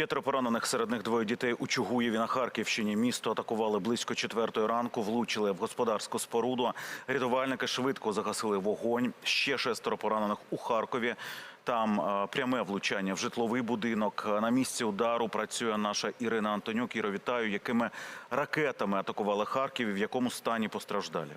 П'ятеро поранених серед них двоє дітей у Чугуєві на Харківщині. Місто атакували близько четвертої ранку, влучили в господарську споруду. Рятувальники швидко загасили вогонь. Ще шестеро поранених у Харкові. Там е, пряме влучання в житловий будинок. На місці удару працює наша Ірина Антонюк. Іро, вітаю. Якими ракетами атакували Харків і в якому стані постраждалі?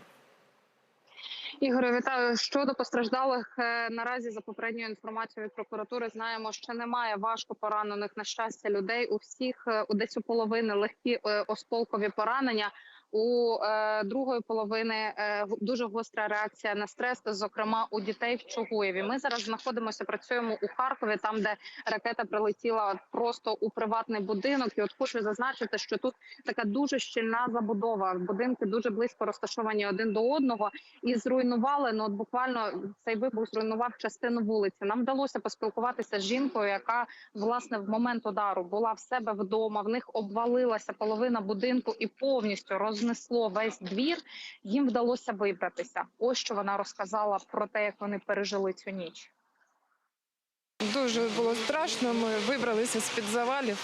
Ігоре, вітаю щодо постраждалих. е, Наразі за попередньою інформацією прокуратури знаємо, що немає важко поранених на щастя людей. У всіх е, десь у половини легкі е, осколкові поранення. У е, другої половини е, дуже гостра реакція на стрес, зокрема у дітей в Чугуєві. Ми зараз знаходимося, працюємо у Харкові, там де ракета прилетіла просто у приватний будинок. І от хочу зазначити, що тут така дуже щільна забудова. Будинки дуже близько розташовані один до одного і зруйнували. Ну от буквально цей вибух зруйнував частину вулиці. Нам вдалося поспілкуватися з жінкою, яка власне в момент удару була в себе вдома. В них обвалилася половина будинку і повністю рознесло весь двір. Їм вдалося вибратися. Ось що вона розказала про те, як вони пережили цю ніч. Дуже було страшно. Ми вибралися з під завалів.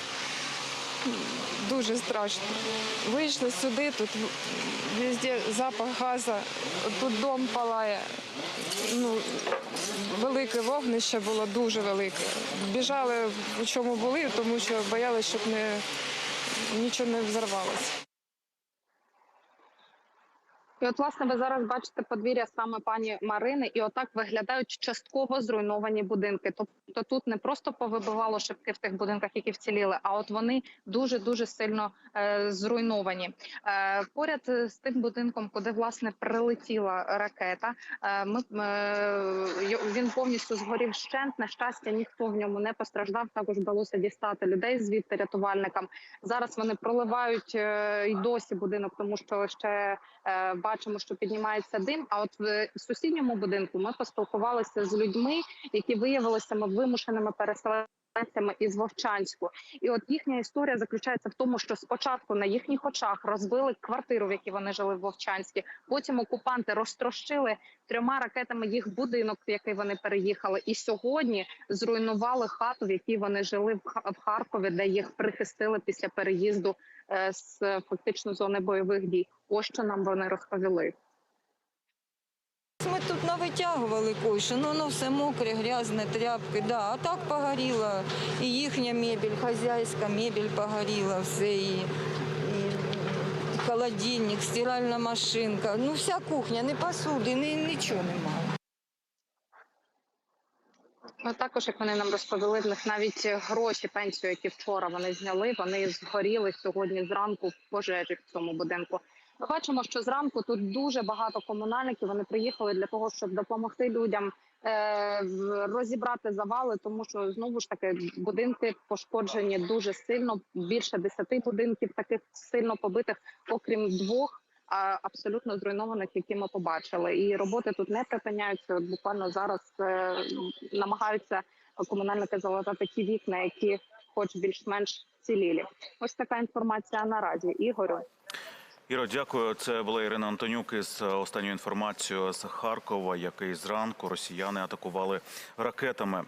Дуже страшно. Вийшли сюди, тут везде запах газу, тут дом палає. Ну, велике вогнище було дуже велике. Біжали в чому були, тому що боялися, щоб не, нічого не взорвалося. І от, власне, ви зараз бачите подвір'я саме пані Марини, і отак виглядають частково зруйновані будинки. Тобто тут не просто повибивало шибки в тих будинках, які вціліли, а от вони дуже дуже сильно е, зруйновані. Е, поряд з тим будинком, куди власне прилетіла ракета, е, ми е, він повністю згорів щент. На щастя, ніхто в ньому не постраждав. Також вдалося дістати людей звідти рятувальникам. Зараз вони проливають е, й досі будинок, тому що ще е, бачимо, що піднімається дим. А от в сусідньому будинку ми поспілкувалися з людьми, які виявилися ми вимушеними переселенцями із Вовчанську. І от їхня історія заключається в тому, що спочатку на їхніх очах розбили квартиру, в якій вони жили в Вовчанській. Потім окупанти розтрощили трьома ракетами їх будинок, в який вони переїхали. І сьогодні зруйнували хату, в якій вони жили в Ха- в Харкові, де їх прихистили після переїзду е, з фактично зони бойових дій. Ось що нам вони розповіли. Ми тут навитягували кое-що, ну воно все мокре, грязне, тряпки, да. А так погоріла і їхня мебель, хазяйська мебель погоріла, все, і, і холодильник, стиральна машинка. Ну, вся кухня, не посуди, ні, нічого немає. Ну також, як вони нам розповіли, в них навіть гроші, пенсію, які вчора вони зняли, вони згоріли сьогодні зранку в пожежі в цьому будинку. Ми бачимо, що зранку тут дуже багато комунальників. Вони приїхали для того, щоб допомогти людям е, розібрати завали, тому що знову ж таки будинки пошкоджені дуже сильно. Більше десяти будинків таких сильно побитих, окрім двох. Абсолютно зруйнованих, які ми побачили, і роботи тут не припиняються. Буквально зараз е, намагаються комунальники залатати ті вікна, які, хоч більш-менш цілілі. Ось така інформація наразі. Ігорю. Іро, дякую. Це була Ірина Антонюк із останньою інформацією з Харкова, який зранку росіяни атакували ракетами.